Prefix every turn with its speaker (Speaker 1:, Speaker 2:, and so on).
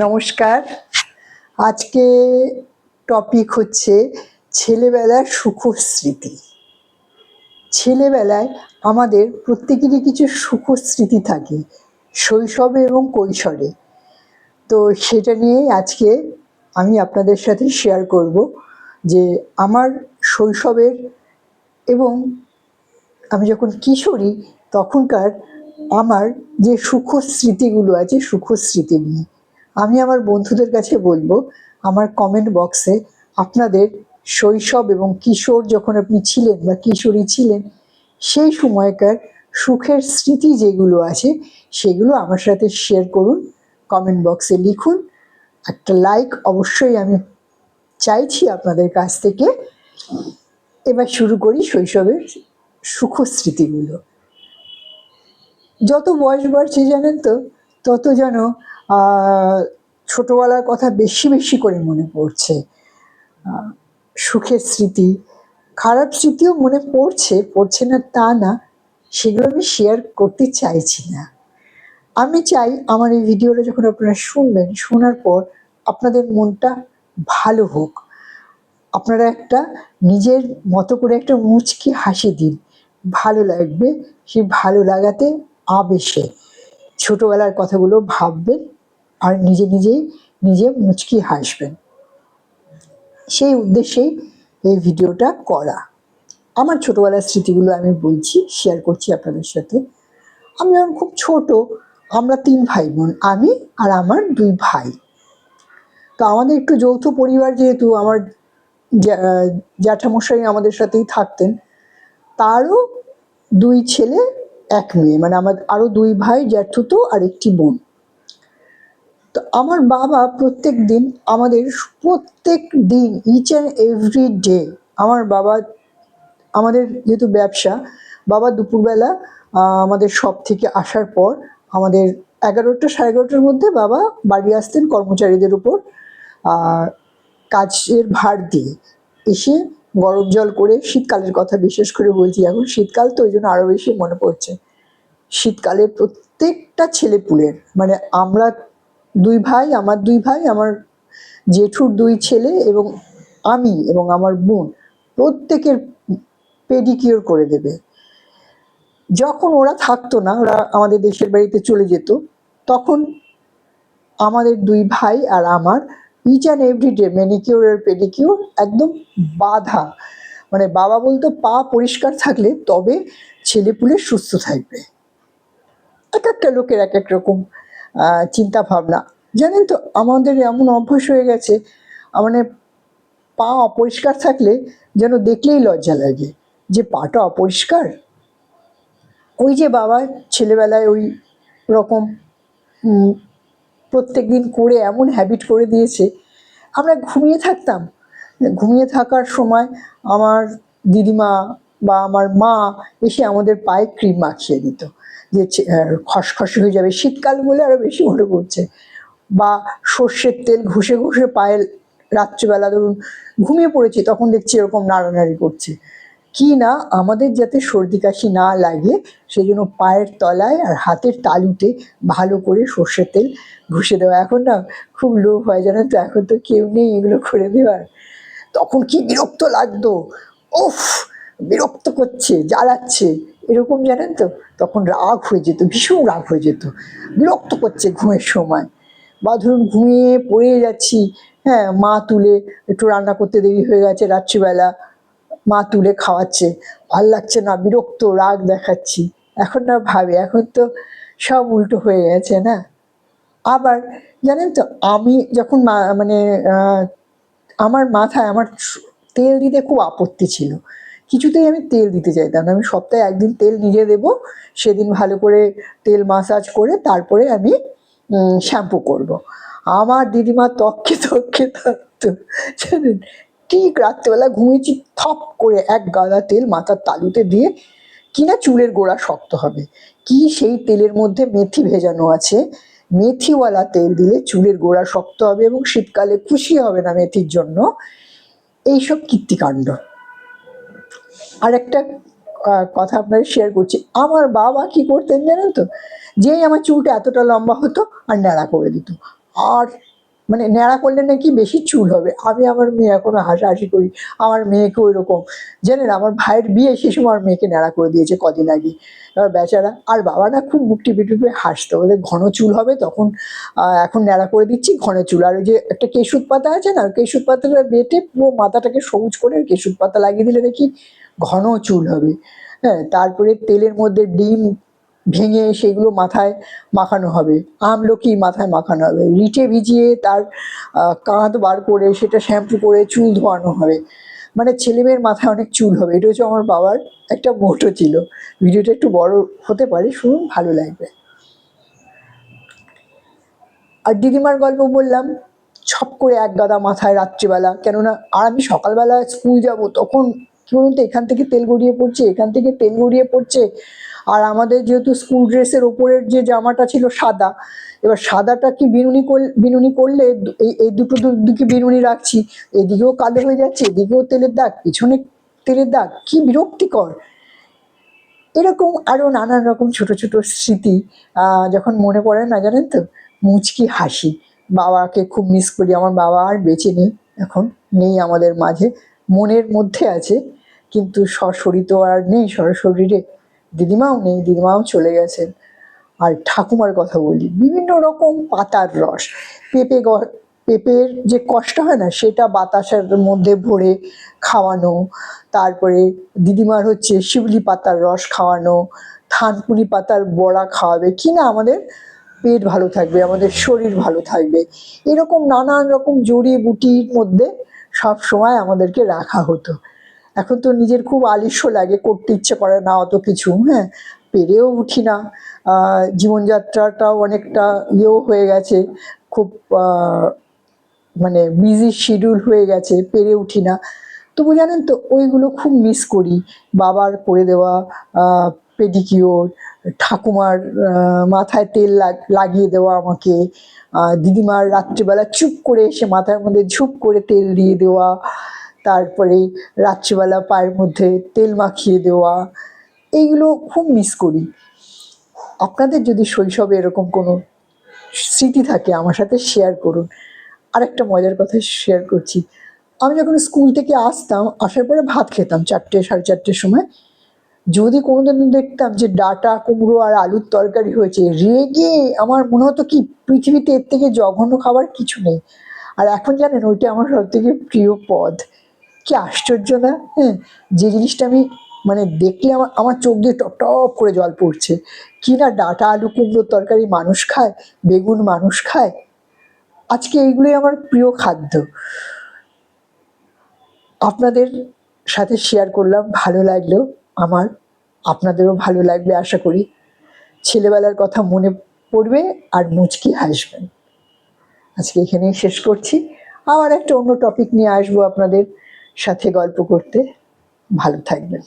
Speaker 1: নমস্কার। আজকে টপিক হচ্ছে ছেলেবেলার সুখ স্মৃতি। ছেলেবেলায় আমাদের প্রত্যেকেরই কিছু সুখ স্মৃতি থাকে, শৈশবে এবং কৈশোরে। তো সেটা নিয়েই আজকে আমি আপনাদের সাথে শেয়ার করব যে আমার শৈশবের এবং আমি যখন কিশোরী, তখনকার আমার যে সুখ স্মৃতিগুলো আছে, সুখ স্মৃতি নিয়ে। আমি আমার বন্ধুদের কাছে বলব, আমার কমেন্ট বক্সে আপনাদের শৈশব এবং কিশোর যখন আপনি ছিলেন বা কিশোরী ছিলেন, সেই সময়কার সুখের স্মৃতি যেগুলো আছে, সেগুলো আমার সাথে শেয়ার করুন কমেন্ট বক্সে লিখুন। একটা লাইক অবশ্যই আমি চাইছি আপনাদের কাছ থেকে। এবার শুরু করি শৈশবের সুখ স্মৃতিগুলো যত বয়স বাড়ছে জানেন তো, তত যেন ছোটবেলার কথা বেশি বেশি করে মনে পড়ছে। সুখের স্মৃতি, খারাপ স্মৃতিও মনে পড়ছে পড়ছে না তা না, সেগুলো আমি শেয়ার করতে চাইছি না। আমি চাই আমার এই ভিডিওটা যখন আপনারা শুনবেন, শোনার পর আপনাদের মনটা ভালো হোক। আপনারা একটা নিজের মতো করে একটা মুচকি হাসি দিন। ভালো লাগবে, সেই ভালো লাগাতে আবেশে। ছোটবেলার কথাগুলো ভাববেন আর নিজে নিজেই নিজে মুচকি হাসবেন। সেই উদ্দেশ্যেই এই ভিডিওটা করা। আমার ছোটোবেলার স্মৃতিগুলো আমি বলছি শেয়ার করছি আপনাদের সাথে। আমি যখন খুব ছোট, আমরা তিন ভাই বোন আমি আর আমার দুই ভাই। তো আমাদের একটু যৌথ পরিবার যেহেতু, আমার জ্যা- জ্যাঠামশাই আমাদের সাথেই থাকতেন, তারও দুই ছেলে, এক মেয়ে। মানে আমার আরও দুই ভাই জ্যাঠুতো আর একটি বোন। তো আমার বাবা প্রত্যেক দিন আমাদের প্রত্যেক দিন ইচ অ্যান্ড এভরি ডে আমার বাবা, আমাদের যেহেতু ব্যবসা, বাবা দুপুরবেলা আমাদের সব থেকে আসার পর আমাদের এগারোটা সাড়ে এগারোটার মধ্যে বাবা বাড়ি আসতেন কর্মচারীদের উপর কাজের ভার দিয়ে। এসে গরম জল করে, শীতকালের কথা বিশেষ করে বলছি এখন, শীতকাল তো ওই জন্য আরও বেশি মনে পড়ছে। শীতকালে প্রত্যেকটা ছেলেপুলের মানে আমরা দুই ভাই, আমার দুই ভাই, আমার জেঠুর দুই ছেলে এবং আমি এবং আমার বোন প্রত্যেকের পেডিকিওর করে দেবে। যখন ওরা থাকতো না, ওরা আমাদের দেশের বাড়িতে চলে যেত, তখন আমাদের দুই ভাই আর আমার ইচ অ্যান্ড এভরিডে ম্যানিকিওর আর পেডিকিওর একদম বাধা। মানে বাবা বলতো, পা পরিষ্কার থাকলে তবে ছেলেপুলে সুস্থ থাকবে। এক একটা লোকের এক এক রকম চিন্তা ভাবনা। জানেন তো, আমাদের এমন অভ্যাস হয়ে গেছে মানে পা অপরিষ্কার থাকলে যেন দেখলেই লজ্জা লাগে, যে পাটা অপরিষ্কার। ওই যে বাবা ছেলেবেলায় ওই রকম প্রত্যেক দিন করে এমন হ্যাবিট করে দিয়েছে, আমরা ঘুমিয়ে থাকতাম। ঘুমিয়ে থাকার সময় আমার দিদিমা বা আমার মা এসে আমাদের পায়ে ক্রিম মাখিয়ে দিত। যে খসখসে হয়ে যাবে, শীতকাল বলে আরও বেশি মনে পড়ছে। বা সর্ষের তেল ঘষে ঘষে পায়ে রাত্রিবেলা ধরুন ঘুমিয়ে পড়েছি, তখন দেখছি এরকম নাড়ানাড়ি করছে। কি না, আমাদের যাতে সর্দি কাশি না লাগে সেই জন্য পায়ের তলায় আর হাতের তালুতে ভালো করে সর্ষের তেল ঘষে দেওয়া। এখন না খুব লোভ হয়, জানেন তো? এখন তো কেউ নেই এগুলো করে দেওয়ার। তখন কি বিরক্ত লাগতো? উফ! বিরক্ত করছে, জ্বালাচ্ছে। এরকম জানেন তো? তখন রাগ হয়ে যেত, ভীষণ রাগ হয়ে যেত। বিরক্ত করছে ঘুমের সময়। বা ধরুন ঘুমিয়ে পড়ে যাচ্ছি হ্যাঁ মা তুলে একটু রান্না করতে দেরি হয়ে গেছে রাত্রিবেলা, মা তুলে খাওয়াচ্ছে। ভালো লাগছে না, বিরক্ত, রাগ দেখাচ্ছি। এখন না ভাবে, এখন তো সব উল্টো হয়ে গেছে না? আবার জানেন তো, আমি যখন মানে আমার মাথায়, আমার তেল দিতে খুব আপত্তি ছিল। কিছুতেই আমি তেল দিতে চাইতাম না। আমি সপ্তাহে একদিন তেল নিজে দেব, সেদিন ভালো করে তেল মাসাজ করে তারপরে আমি শ্যাম্পু করব। আমার দিদিমা তককে তককে থাকতো, জানেন? ঠিক রাত্রেবেলা ঘুমিয়েছি, থপ করে এক গাদা তেল মাথার তালুতে দিয়ে কিনা চুলের গোড়া শক্ত হবে। কি সেই তেলের মধ্যে মেথি ভেজানো আছে? মেথিওয়ালা তেল দিলে চুলের গোড়া শক্ত হবে এবং শীতকালে খুশি হবে না মেথির জন্য। এইসব কীর্তিকাণ্ড। আর একটা কথা আপনাদের শেয়ার করছি। আমার বাবা কি করতেন জানেন তো? যেই আমার চুলটা এতটা লম্বা হতো আর ন্যাড়া করে দিত। আর মানে ন্যাড়া করলে নাকি বেশি চুল হবে। আমি আমার মেয়ে এখনও হাসাহাসি করি। আমার মেয়েকে ওই রকম জানেন, আমার ভাইয়ের বিয়ে সে সময় আমার মেয়েকে ন্যাড়া করে দিয়েছে কদিন আগে। এবার বেচারা, আর বাবা না খুব মুখ টিপে টিপে হাসতো। বলে ঘন চুল হবে তখন এখন ন্যাড়া করে দিচ্ছি ঘন চুল। আর ওই যে একটা কেশুত পাতা আছে না কেশুত পাতাটা বেটে পুরো মাথাটাকে সবুজ করে কেশুত পাতা লাগিয়ে দিলে দেখি ঘন চুল হবে। হ্যাঁ তারপরে তেলের মধ্যে ডিম ভেঙে সেগুলো মাথায় মাখানো হবে। আমলকি মাথায় মাখানো হবে। রিটে ভিজিয়ে তার কাঁধ বার করে সেটা শ্যাম্পু করে চুল ধোয়ানো হবে। মানে ছেলেমেয়ের মাথায় অনেক চুল হবে। এটা হচ্ছে আমার বাবার একটা মোটো ছিল। ভিডিওটা একটু বড় হতে পারে, শুনুন, ভালো লাগবে। আর দিদিমার গল্প বললাম, ছপ করে এক গাদা মাথায় রাত্রিবেলা। কেননা, আর আমি সকালবেলা স্কুল যাব, তখন কি বলুন তো, এখান থেকে তেল গড়িয়ে পড়ছে, এখান থেকে তেল গড়িয়ে পড়ছে। আর আমাদের যেহেতু স্কুল ড্রেসের ওপরের যে জামাটা ছিল সাদা, এবার সাদাটা কি বিনুনি করলে বিনুনি করলে এই এই দুটো দু- দিকে বিনুনি রাখছি। এদিকেও কালো হয়ে যাচ্ছে, এদিকেও তেলের দাগ, পিছনে তেলের দাগ, কি বিরক্তিকর। এরকম আরও নানান রকম ছোট ছোট স্মৃতি যখন মনে পড়ে না জানেন তো, মুচকি হাসি। বাবাকে খুব মিস করি, আমার বাবা আর বেঁচে নেই, এখন নেই আমাদের মাঝে। মনের মধ্যে আছে, কিন্তু সশরীর তো আর নেই, সশরীরে দিদিমাও নেই, দিদিমাও চলে গেছেন। আর ঠাকুমার কথা বলি, বিভিন্ন রকম পাতার রস, পেঁপে পেঁপের যে কষ্ট হয় না, সেটা বাতাসের মধ্যে ভরে খাওয়ানো, তারপরে দিদিমার হচ্ছে শিউলি পাতার রস খাওয়ানো, থানকুনি পাতার বড়া খাওয়াবে, কি না আমাদের পেট ভালো থাকবে, আমাদের শরীর ভালো থাকবে, এরকম নানান রকম জড়ি বুটির মধ্যে সব সময় আমাদেরকে রাখা হতো। এখন তো নিজের খুব আলিস্য লাগে, করতে ইচ্ছে করে না অত কিছু হ্যাঁ? পেরেও উঠি না। জীবনযাত্রাটাও অনেকটা ইয়েও হয়ে গেছে, খুব মানে বিজি শিডিউল হয়ে গেছে, পেরে উঠি না। তবু জানেন তো, ওইগুলো খুব মিস করি। বাবার করে দেওয়া পেডিকিওর ঠাকুমার মাথায় তেল লাগ- লাগিয়ে দেওয়া আমাকে। দিদিমার রাত্রিবেলা চুপ করে এসে মাথার মধ্যে ঝুপ করে তেল দিয়ে দেওয়া, তারপরে রাত্রিবেলা পায়ের মধ্যে তেল মাখিয়ে দেওয়া, এইগুলো খুব মিস করি। আপনাদের যদি শৈশবে এরকম কোনো স্মৃতি থাকে, আমার সাথে শেয়ার করুন। আরেকটা মজার কথা শেয়ার করছি। আমি যখন স্কুল থেকে আসতাম, আসার পরে ভাত খেতাম চারটে, সাড়ে চারটের সময়। যদি কোনোদিন দেখতাম যে ডাটা, কুমড়ো আর আলুর তরকারি হয়েছে, রেগে আমার মনে হতো কি পৃথিবীতে এর থেকে জঘন্য খাবার কিছু নেই। আর এখন জানেন, ওইটা আমার সব থেকে প্রিয় পদ। কি আশ্চর্য না? হ্যাঁ যে জিনিসটা আমি মানে দেখলে আমার আমার চোখ দিয়ে টপ টপ করে জল পড়ছে। কি না ডাটা, আলু কুমড়োর তরকারি মানুষ খায়, বেগুন মানুষ খায়। আজকে এইগুলোই আমার প্রিয় খাদ্য। আপনাদের সাথে শেয়ার করলাম, ভালো লাগল। আমার, আপনাদেরও ভালো লাগবে আশা করি। ছেলেবেলার কথা মনে পড়বে আর মুচকি হাসবেন। আজকে এখানেই শেষ করছি। আবার একটা অন্য টপিক নিয়ে আসব আপনাদের সাথে গল্প করতে। ভালো থাকবেন।